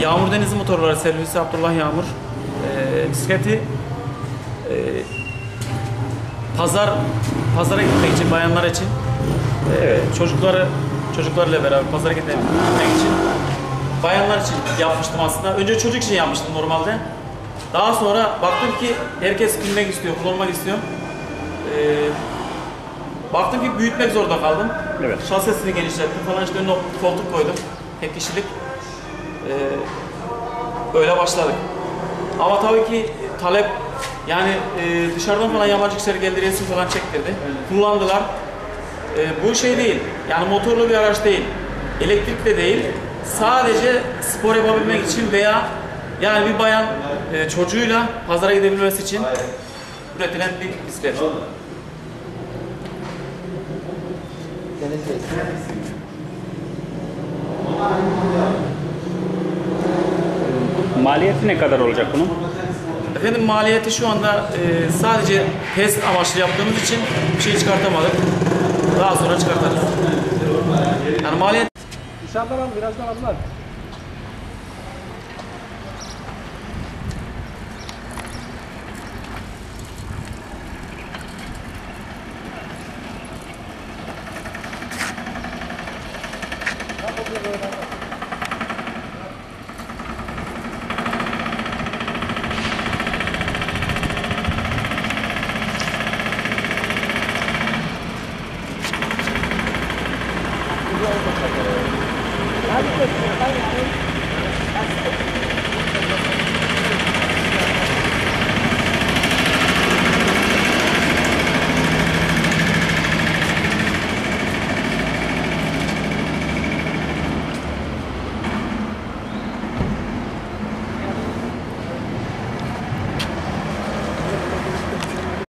Yağmur Denizi Motorları Servisi Abdullah Yağmur. Ee, bisikleti e, pazar pazara gitmek için bayanlar için e, çocukları çocuklarla beraber pazara gitmek gitmek için bayanlar için yapmıştım aslında. Önce çocuk için yapmıştım normalde. Daha sonra baktım ki herkes binmek istiyor, kullanmak istiyor. Ee, baktım ki büyütmek zorunda kaldım. Evet. Şasesini genişlettim falan işte önüne koltuk koydum. Tek kişilik. Ee, öyle başladık. Ama tabii ki talep yani e, dışarıdan falan yabancı kişiler geldi resim falan çektirdi. Kullandılar. E, bu şey değil. Yani motorlu bir araç değil. Elektrik de değil. Sadece spor yapabilmek için veya yani bir bayan e, çocuğuyla pazara gidebilmesi için üretilen bir bisiklet maliyeti ne kadar olacak bunun? Efendim maliyeti şu anda e, sadece test amaçlı yaptığımız için bir şey çıkartamadık. Daha sonra çıkartırız. Yani maliyet... Dışarıdan al, birazdan aldılar. Thank you.